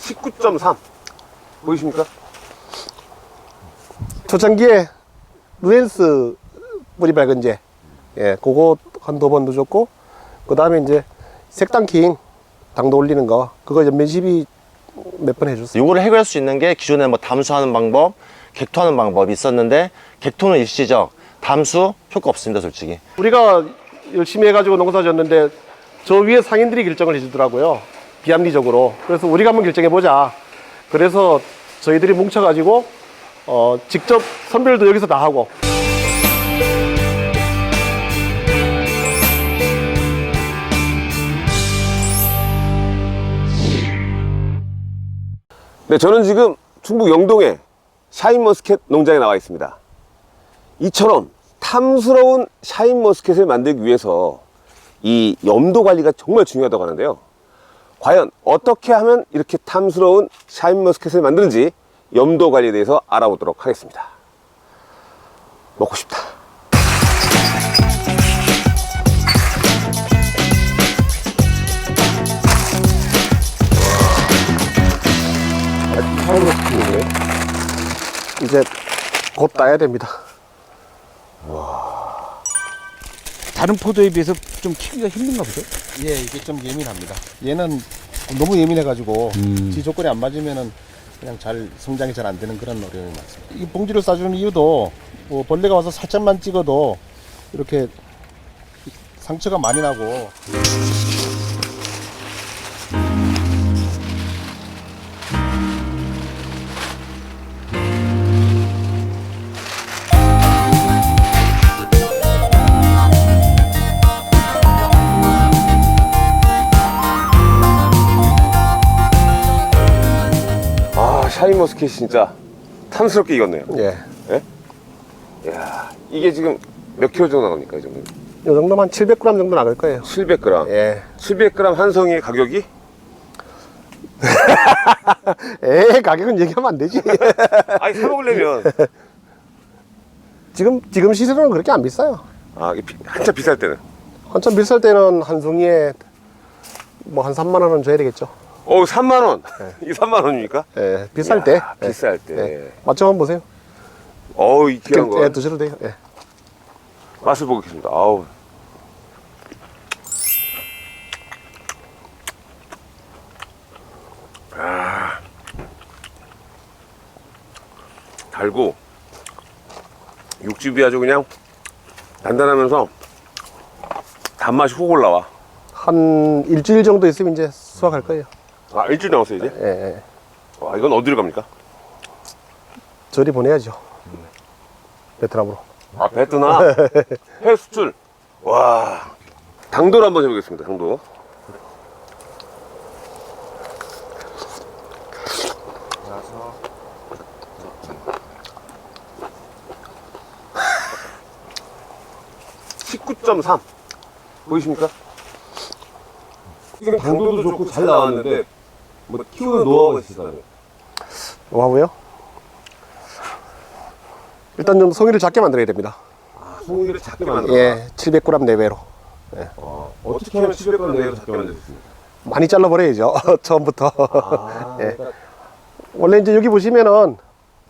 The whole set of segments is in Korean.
(19.3) 보이십니까? 초창기에 루엔스 뿌리 밝은제 예 그거 한 두 번 넣어줬고 그 다음에 이제 색당킹 당도 올리는 거 그거 연면십이 몇 번 해줬어요. 요거를 해결할 수 있는 게 기존에 뭐 담수하는 방법, 객토하는 방법이 있었는데 객토는 일시적, 담수 효과 없습니다, 솔직히. 우리가 열심히 해가지고 농사 졌는데 저 위에 상인들이 결정을 해주더라고요 비합리적으로. 그래서 우리가 한번 결정해보자. 그래서 저희들이 뭉쳐가지고 어, 직접 선별도 여기서 다 하고 네, 저는 지금 충북 영동의 샤인머스켓 농장에 나와 있습니다. 이처럼 탐스러운 샤인머스켓을 만들기 위해서 이 염도 관리가 정말 중요하다고 하는데요. 과연 어떻게 하면 이렇게 탐스러운 샤인머스켓을 만드는지 염도 관리에 대해서 알아보도록 하겠습니다. 먹고 싶다. 이제 곧 따야 됩니다 다른 포도에 비해서 좀 키기가 힘든가 보죠? 예, 이게 좀 예민합니다. 얘는 너무 예민해가지고 지 조건이 안 맞으면은 그냥 잘 성장이 잘 안 되는 그런 어려움이 많습니다. 이 봉지를 싸주는 이유도 뭐 벌레가 와서 살짝만 찍어도 이렇게 상처가 많이 나고 머스켓이 진짜 탐스럽게 익었네요. 예. 이야, 이게 지금 몇 킬로 정도 나갑니까? 이 정도? 요 정도면 700g 정도 나갈 거예요 700g. 예. 700g 한 송이의 가격이 에 가격은 얘기하면 안 되지 아니 사 먹으려면 지금 지금 시세로는 그렇게 안 비싸요 아 이게 비- 한참 비쌀 때는 한참 비쌀 때는 한 송이에 뭐 한 3만 원은 줘야 되겠죠 어 3만 원. 이 3만 원입니까? 예, 비쌀 이야, 때 비쌀 때. 예. 맛좀 한번 보세요 어우 이 귀한 그, 거 예, 드셔도 돼요 예. 맛을 보겠습니다. 아우. 아. 달고 육즙이 아주 그냥 단단하면서 단맛이 훅 올라와. 한 일주일 정도 있으면 이제 수확할 거예요 아 일주일 남았어요 이제. 예, 예. 와 이건 어디로 갑니까? 저리 보내야죠 베트남으로 아 베트남 해 수출. 와 당도를 한번 해보겠습니다. 당도. (19.3) 보이십니까? 지금 당도도 좋고 잘 나왔는데 뭐 키우는 노하우가 있을까요? 뭐하고요? 일단 좀 송이를 작게 만들어야 됩니다 송이를 작게 만들어 예 700g 내외로 어떻게 하면 700g 내로 작게 만들 수 있습니까? 많이 잘라버려야죠 처음부터 아, 예. 그러니까 원래 이제 여기 보시면은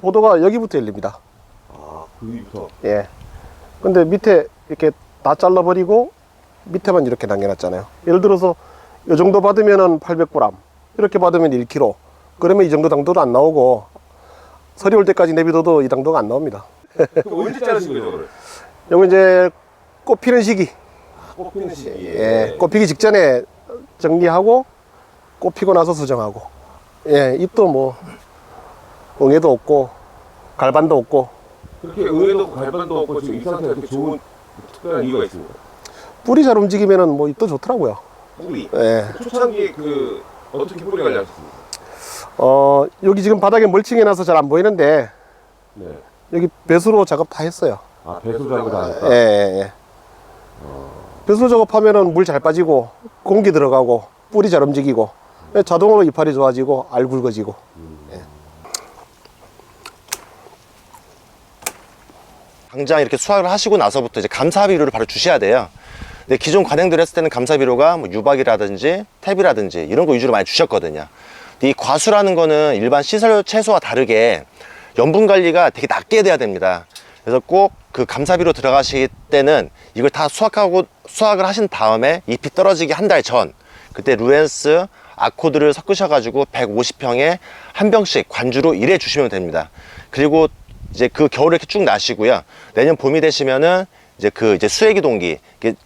보도가 여기부터 열립니다 아, 그 위부터 예. 근데 밑에 이렇게 다 잘라버리고 밑에만 이렇게 남겨놨잖아요. 예를 들어서 이 정도 받으면은 800g, 이렇게 받으면 1kg. 그러면 이 정도 당도도 안 나오고 서리 올 때까지 내비둬도 이 당도가 안 나옵니다. 언제 자르신 거죠, 그걸? 요거 이제 꽃 피는 시기, 뽑히는 시기에. 예, 꽃 피기 직전에 정리하고 꽃 피고 나서 수정하고, 예, 잎도 뭐 응애도 없고 갈반도 없고 그렇게 의외도 갈반도 없고 지금 이 상태가 이렇게 좋은 특별한 이유가 있습니다. 뿌리 잘 움직이면은 뭐 잎도 좋더라고요. 뿌리. 예. 초창기에 그 어떻게 뿌리 관리하셨습니까? 어, 여기 지금 바닥에 멀칭해 놔서 잘 안 보이는데, 네. 여기 배수로 작업 다 했어요. 아 배수 작업을 다 예, 하니까. 예, 예. 배수로 작업하면은 물 잘 빠지고, 공기 들어가고, 뿌리 잘 움직이고, 예, 자동으로 이파리 좋아지고 알 굵어지고 당장 이렇게 수확을 하시고 나서부터 이제 감사 비료를 바로 주셔야 돼요. 근데 기존 관행들 했을 때는 감사 비료가 뭐 유박이라든지 탭이라든지 이런 거 위주로 많이 주셨거든요. 이 과수라는 거는 일반 시설 채소와 다르게 염분 관리가 되게 낮게 돼야 됩니다. 그래서 꼭 그 감사비료 들어가실 때는 이걸 다 수확하고 수확을 하신 다음에 잎이 떨어지기 한 달 전 그때 루엔스 아코드를 섞으셔가지고 150평에 한 병씩 관주로 일해 주시면 됩니다. 그리고 이제 그 겨울에 이렇게 쭉 나시고요. 내년 봄이 되시면은 이제 그 이제 수액이 동기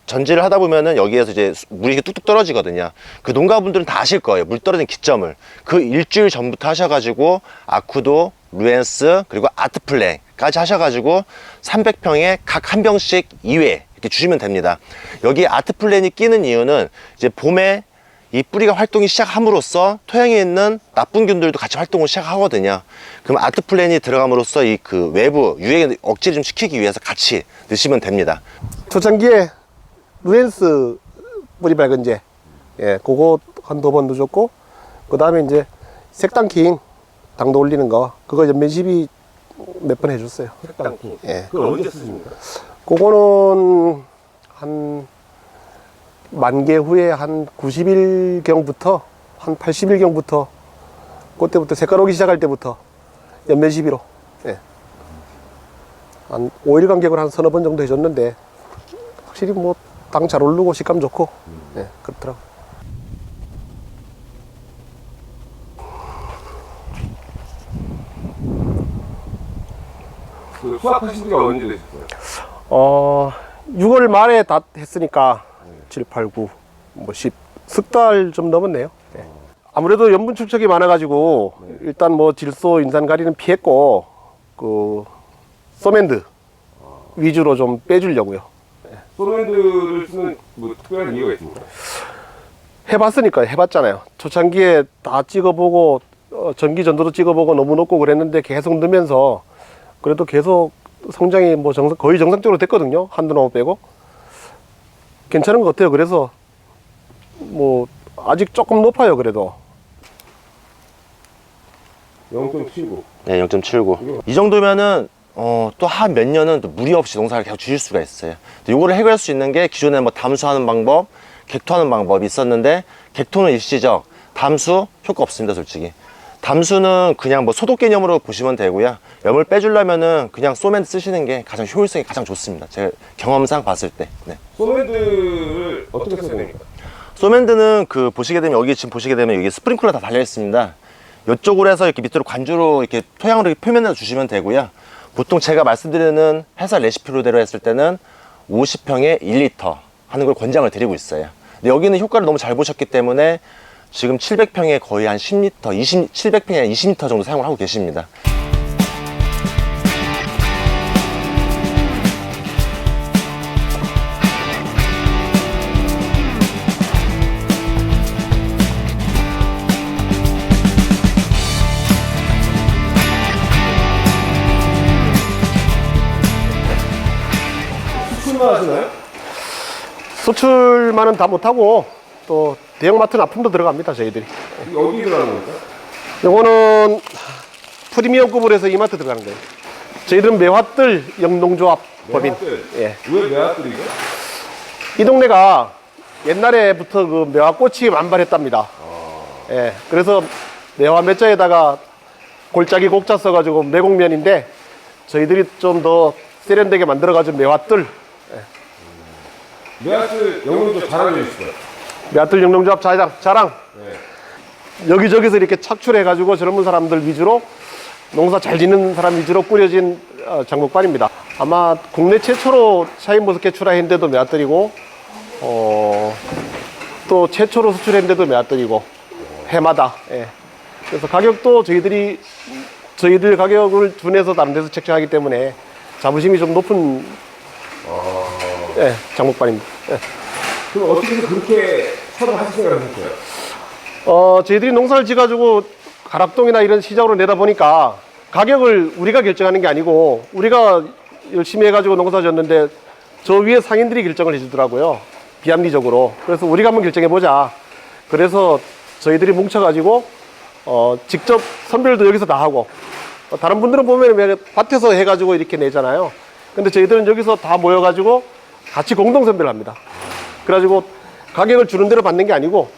전지를 하다 보면은 여기에서 이제 수- 물이 뚝뚝 떨어지거든요. 그 농가분들은 다 아실 거예요. 물 떨어진 기점을 그 일주일 전부터 하셔가지고 아쿠도, 루엔스 그리고 아트플레까지 하셔가지고 300평에 각 한 병씩 2회 이렇게 주시면 됩니다. 여기 아트플랜이 끼는 이유는 이제 봄에 이 뿌리가 활동이 시작함으로써 토양에 있는 나쁜 균들도 같이 활동을 시작하거든요. 그럼 아트 플랜이 들어감으로써 이 그 외부 유해 억제를 좀 시키기 위해서 같이 넣으시면 됩니다. 초창기에 루엔스 뿌리 밝은제 예 그거 한 두 번 넣어줬고 그 다음에 이제 색당킹 당도 올리는 거 그거 연면 시비 몇 번 해줬어요 땅콩. 예 그걸 언제 쓰십니까? 그거는 한 만개 후에 한 90일경부터 한 80일경부터 그때부터 색깔 오기 시작할 때부터 연면 시비로 예. 한 5일 간격으로 한 서너 번 정도 해줬는데 확실히 뭐 당 잘 오르고 식감 좋고 예, 그렇더라고 그 수확하신 지가 언제 되셨어요? 어 6월 말에 다 했으니까 7, 8, 9, 뭐 10, 석 달 좀 넘었네요. 네. 아무래도 염분 축적이 많아가지고 일단 뭐 질소, 인산가리는 피했고 그 소맨드 위주로 좀 빼주려고요. 소맨드를 쓰는 뭐 특별한 이유가 있습니까? 해봤으니까 해봤잖아요. 초창기에 다 찍어보고 어, 전기 전도도 찍어보고 너무 높고 그랬는데 계속 넣으면서 그래도 계속 성장이 뭐 정상, 거의 정상적으로 됐거든요. 한두 나무 빼고 괜찮은 것 같아요. 그래서 뭐 아직 조금 높아요. 그래도 0.79. 네, 0.79. 이 정도면은 어, 또 한 몇 년은 또 무리 없이 농사를 계속 주실 수가 있어요. 요거를 해결할 수 있는 게 기존에 뭐 담수하는 방법, 객토하는 방법이 있었는데 객토는 일시적, 담수 효과 없습니다, 솔직히. 담수는 그냥 뭐 소독 개념으로 보시면 되고요. 염을 빼주려면은 그냥 소멘 쓰시는 게 가장 효율성이 가장 좋습니다. 제 경험상 봤을 때. 네. 소맨드를 어떻게 써야 됩니까? 소맨드는 그 보시게 되면 여기 지금 보시게 되면 여기 스프링클러 다 달려 있습니다. 이쪽으로 해서 이렇게 밑으로 관주로 이렇게 토양으로 이렇게 표면에 주시면 되고요. 보통 제가 말씀드리는 회사 레시피로대로 했을 때는 50평에 1리터 하는 걸 권장을 드리고 있어요. 근데 여기는 효과를 너무 잘 보셨기 때문에 지금 700평에 거의 한 10리터, 20, 700평에 한 20리터 정도 사용을 하고 계십니다. 수출만 하시나요? 수출만은 다 못하고 또 대형마트 납품도 들어갑니다. 저희들이. 이게 어디 들어가는 겁니까? 요거는 프리미엄급으로 해서 이마트 들어가는 거예요. 저희들은 매화뜰 영농조합 법인. 매화뜰? 예. 왜 매화들이죠? 이 동네가 옛날에부터 그 매화꽃이 만발했답니다. 예. 그래서 매화 매자에다가 골짜기 곡자 써가지고 매곡면인데 저희들이 좀 더 세련되게 만들어가지고 매화뜰, 매화들 영어도 잘 알려주시고요. 매화뜰 영농조합 자랑, 자랑. 여기저기서 이렇게 착출해가지고 젊은 사람들 위주로 농사 잘 짓는 사람 위주로 꾸려진 어, 장목반입니다. 아마 국내 최초로 샤인머스 개출하했는데도 매화뜰이고, 어, 또 최초로 수출했는데도 매화뜰이고, 해마다. 예. 그래서 가격도 저희들이 저희들 가격을 준해서 다른 데서 책정하기 때문에 자부심이 좀 높은 예, 장목반입니다. 예. 그럼 어떻게 해서 그렇게 사업을 하실 하셨어요? 어, 저희들이 농사를 지어가지고 가락동이나 이런 시장으로 내다 보니까 가격을 우리가 결정하는 게 아니고 우리가 열심히 해가지고 농사 지었는데 저 위에 상인들이 결정을 해주더라고요. 비합리적으로. 그래서 우리가 한번 결정해보자. 그래서 저희들이 뭉쳐가지고 어, 직접 선별도 여기서 다 하고 어, 다른 분들은 보면 왜 밭에서 해가지고 이렇게 내잖아요. 근데 저희들은 여기서 다 모여가지고 같이 공동 선별을 합니다. 그래가지고 가격을 주는 대로 받는 게 아니고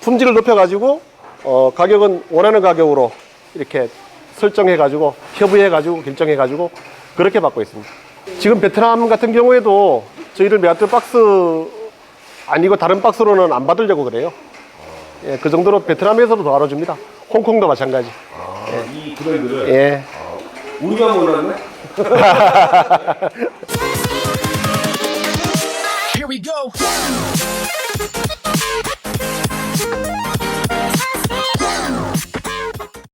품질을 높여가지고 어, 가격은 원하는 가격으로 이렇게 설정해가지고 협의해가지고 결정해가지고 그렇게 받고 있습니다. 지금 베트남 같은 경우에도 저희를 메아트 박스 아니고 다른 박스로는 안 받으려고 그래요. 예, 그 정도로 베트남에서도 더 알아줍니다. 홍콩도 마찬가지. 이 브랜드를 예. 우리가 몰랐네. go.